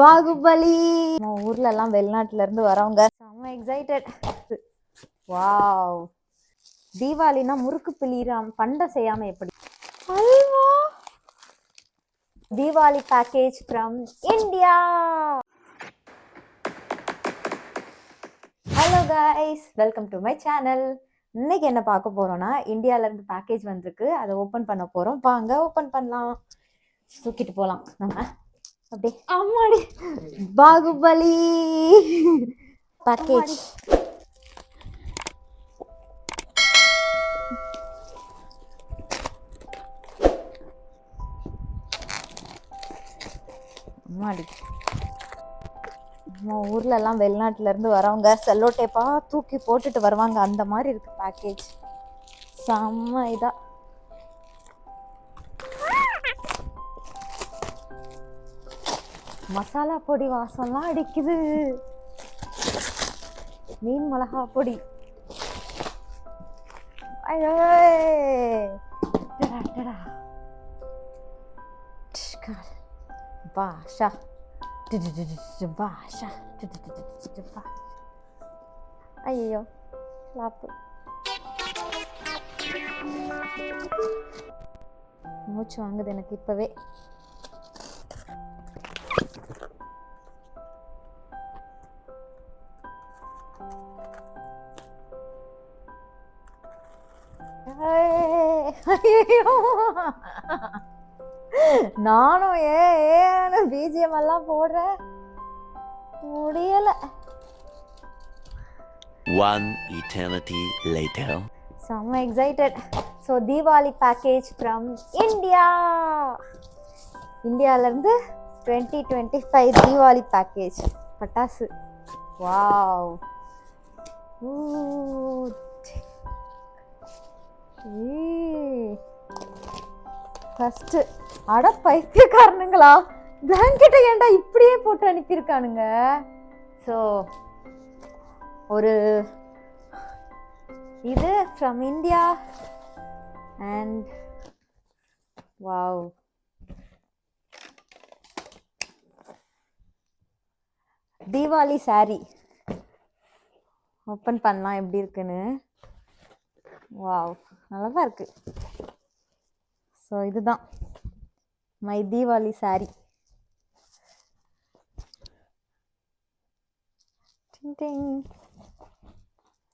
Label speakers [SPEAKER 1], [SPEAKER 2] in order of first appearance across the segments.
[SPEAKER 1] பாகுபலி. நம்ம ஊர்ல எல்லாம் வெளிநாட்டுல இருந்து வரவங்க செம்ம எக்ஸைட்டட் வாவ் தீபாவளினா முறுக்கு பிளிராம் பண்டை செய்யாம எப்படி? Halwa Deepavali package from India hello guys welcome to my channel இன்னைக்கு என்ன பார்க்க போறோம்னா இந்தியால இருந்து பேக்கேஜ் வந்திருக்கு. அதை ஓபன் பண்ண போறோம். வாங்க ஓபன் பண்ணலாம். தூக்கிட்டு போலாம். நம்ம அப்படியே அம்மாடி பாகுபலி பேக்கேஜ் அம்மாடி நம்ம ஊர்ல எல்லாம் வெளிநாட்டுல இருந்து வரவங்க செல்லோ டேப்பா தூக்கி போட்டுட்டு வருவாங்க அந்த மாதிரி இருக்கு பேக்கேஜ் செம்ம இதா மசாலா பொடி வாசம்லாம் அடிக்குது மீன் மிளகா பொடி ஐயோ பாஷா பாஷா ஐயோ லாப்பு மூச்சு வாங்குது எனக்கு இப்பவே நானும் ஏ ஏன்னு பிஜிஎம் எல்லாம் போடுறேன் முடியல.
[SPEAKER 2] One eternity later.
[SPEAKER 1] செம்ம excited so Deepavali package from India இந்தியாவிலேருந்து twenty twenty five Deepavali package பட்டாசு வாவ் ஃபஸ்ட்டு அட பைத்தியக்காரனுங்களா? பிளாங்கெட்டை ஏன்டா இப்படியே போட்டு அனுப்பியிருக்கானுங்க? ஸோ ஒரு இது from India and wow Deepavali saree. Open பண்ணலாம் எப்படி இருக்குன்னு. வாவ் நல்லா தான் இருக்குது ஸோ இதுதான். மை தீபாவளி சாரி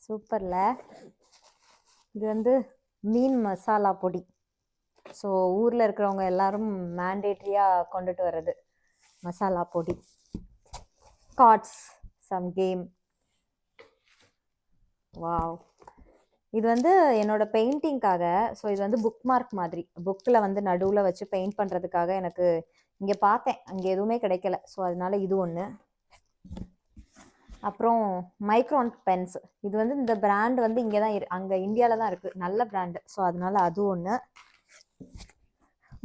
[SPEAKER 1] சூப்பரில் இது வந்து மீன் மசாலா பொடி. ஸோ ஊரில் இருக்கிறவங்க எல்லாரும் மேண்டேட்ரியாக கொண்டுட்டு வர்றது மசாலா பொடி. கார்ட்ஸ் சம் கேம் வாவ் இது வந்து என்னோட பெயிண்டிங்காக ஸோ இது வந்து புக் மார்க் மாதிரி. புக்கில் வந்து நடுவில் வச்சு பெயிண்ட் பண்ணுறதுக்காக எனக்கு இங்கே பார்த்தேன். அங்கே எதுவுமே கிடைக்கல. ஸோ அதனால இது ஒன்று அப்புறம் மைக்ரோன் பென்ஸ் இது வந்து இந்த பிராண்ட் வந்து இங்கே தான் இரு அங்கே இந்தியாவில் தான் இருக்குது நல்ல பிராண்டு ஸோ அதனால அது ஒன்று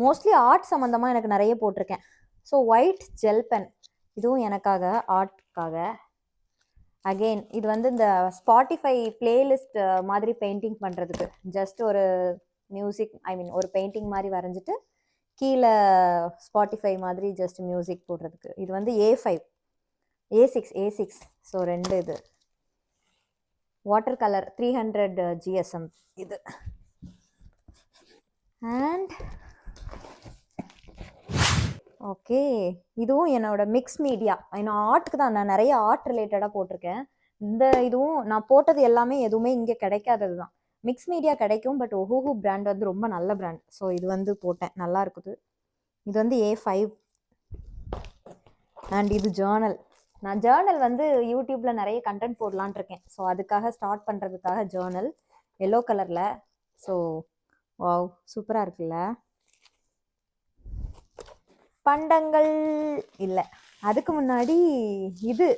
[SPEAKER 1] மோஸ்ட்லி ஆர்ட் சம்மந்தமாக எனக்கு நிறைய போட்டிருக்கேன். ஸோ ஒயிட் ஜெல் பென் இதுவும் எனக்காக ஆர்ட்காக அகெயின் இது வந்து இந்த ஸ்பாட்டிஃபை பிளேலிஸ்ட் மாதிரி பெயிண்டிங் பண்ணுறதுக்கு ஜஸ்ட் ஒரு மியூசிக் ஐ மீன் ஒரு பெயிண்டிங் மாதிரி வரைஞ்சிட்டு கீழே ஸ்பாட்டிஃபை மாதிரி ஜஸ்ட் மியூசிக் போடுறதுக்கு. இது வந்து A five A six A six so ரெண்டு இது. Water colour three hundred GSM இது. And okay. இதுவும் என்னோட மிக்ஸ் மீடியா நான் ஆர்ட்டுக்கு தான் நான் நிறைய ஆர்ட் ரிலேட்டடாக போட்டிருக்கேன். இந்த இதுவும் நான் போட்டது எல்லாமே எதுவுமே இங்கே கிடைக்காதது தான். மிக்ஸ் மீடியா கிடைக்கும் பட் ஒஹூஹூ பிராண்ட் வந்து ரொம்ப நல்ல பிராண்ட் ஸோ இது வந்து போட்டேன். நல்லா இருக்குது. இது வந்து ஏ ஃபைவ் அண்ட் இது ஜேர்னல் நான் ஜேர்னல் வந்து யூடியூப்பில் நிறைய கண்டென்ட் போடலான் இருக்கேன். ஸோ அதுக்காக ஸ்டார்ட் பண்ணுறதுக்காக ஜேர்னல் எல்லோ கலரில் ஸோ வாவ் சூப்பராக இருக்குல்ல? பண்டங்கள் இல்லை. அதுக்கு முன்னாடி இது.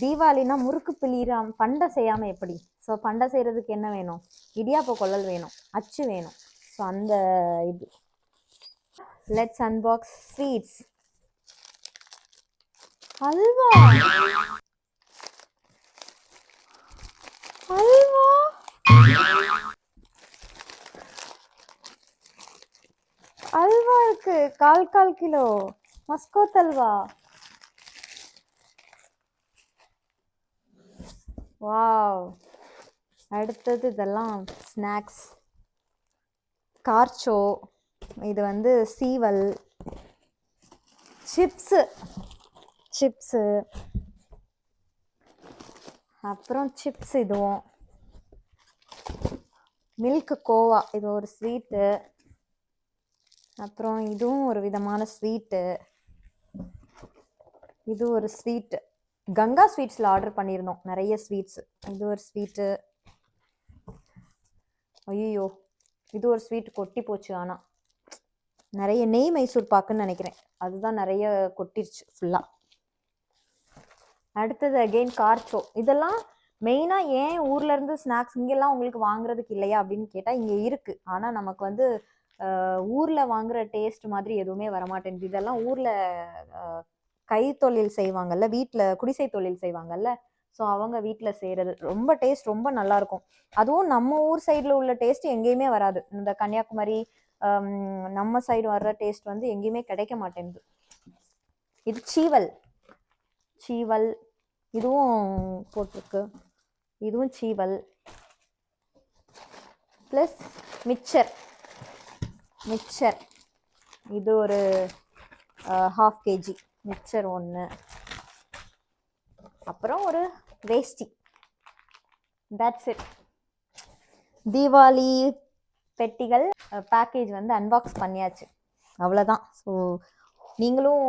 [SPEAKER 1] தீபாவளினா முறுக்கு பிளிராம் பண்டை செய்யாமல் எப்படி? ஸோ பண்டை செய்கிறதுக்கு என்ன வேணும்? இடியாப்ப கொள்ளல் வேணும் அச்சு வேணும். ஸோ அந்த இது. Let's unbox sweets halwa. Halwa. கால் கால் கிலோ. மஸ்கோ தல்வா வாவ். அடுத்தது இதெல்லாம் ஸ்நாக்ஸ். கார்ச்சோ. இது வந்து சீவல். சிப்ஸு. சிப்ஸு. அப்புறம் சிப்ஸ் இதுவும். மில்க் கோவா. இது ஒரு ஸ்வீட்டு. அப்புறம் இதுவும் ஒரு விதமான ஸ்வீட்டு இது ஒரு ஸ்வீட்டு கங்கா ஸ்வீட்ஸில் ஆர்டர் பண்ணியிருந்தோம். நிறைய ஸ்வீட்ஸ் இது ஒரு ஸ்வீட்டு ஐயோ இது ஒரு ஸ்வீட் கொட்டி போச்சு ஆனால் நிறைய நெய் மைசூர் பாக்குன்னு நினைக்கிறேன். அதுதான் நிறைய கொட்டிருச்சு ஃபுல்லாக அடுத்தது அகெயின் கார்ச்சோ இதெல்லாம் மெயினாக ஏன் ஊர்லேருந்து ஸ்நாக்ஸ் இங்கெல்லாம் உங்களுக்கு வாங்குறதுக்கு இல்லையா அப்படின்னு கேட்டால் இங்கே இருக்குது ஆனால் நமக்கு வந்து ஊரில் வாங்குற டேஸ்ட் மாதிரி எதுவுமே வரமாட்டேங்குது. இதெல்லாம் ஊரில் கைத்தொழில் செய்வாங்கல்ல வீட்டில் குடிசை தொழில் செய்வாங்கல்ல ஸோ அவங்க வீட்டில் செய்கிறது ரொம்ப டேஸ்ட் ரொம்ப நல்லா இருக்கும் அதுவும் நம்ம ஊர் சைடில் உள்ள டேஸ்ட் எங்கேயுமே வராது. இந்த கன்னியாகுமரி நம்ம சைடு வர்ற டேஸ்ட் வந்து எங்கேயுமே கிடைக்க மாட்டேங்குது. இது சீவல். சீவல். இதுவும் போட்டிருக்கு. இதுவும் சீவல். Plus mixture mixture. இது ஒரு ஹாஃப் கேஜி மிக்சர் ஒன்று அப்புறம் ஒரு வேஷ்டி. தட்ஸ் இட் தீபாவளி பெட்டிகள் பேக்கேஜ் வந்து அன்பாக்ஸ் பண்ணியாச்சு. அவ்வளோதான் ஸோ நீங்களும்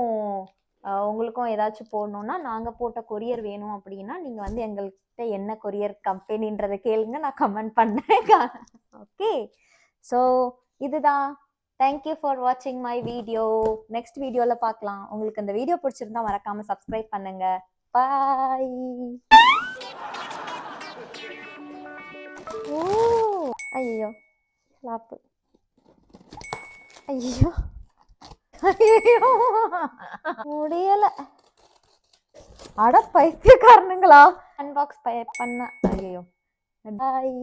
[SPEAKER 1] உங்களுக்கும் ஏதாச்சும் போடணுன்னா நாங்கள் போட்ட கொரியர் வேணும் அப்படின்னா நீங்கள் வந்து எங்கள்கிட்ட என்ன கொரியர் கம்பெனின்றதை கேளுங்க. நான் கமெண்ட் பண்ணேன் ஓகே ஸோ இதுதான். தேங்க்யூ ஃபார் வாட்சிங் மை வீடியோ நெக்ஸ்ட் வீடியோவில் பார்க்கலாம். உங்களுக்கு இந்த வீடியோ பிடிச்சிருந்தா மறக்காமல் சப்ஸ்கிரைப் பண்ணுங்க. பாய் ஓ ஐயோ லாப்பு ஐயோ ஐயோ முடியல. அட பைத்தியக்காரனுங்களா? அன்பாக்ஸ் பண்ண. ஐயோ பாய்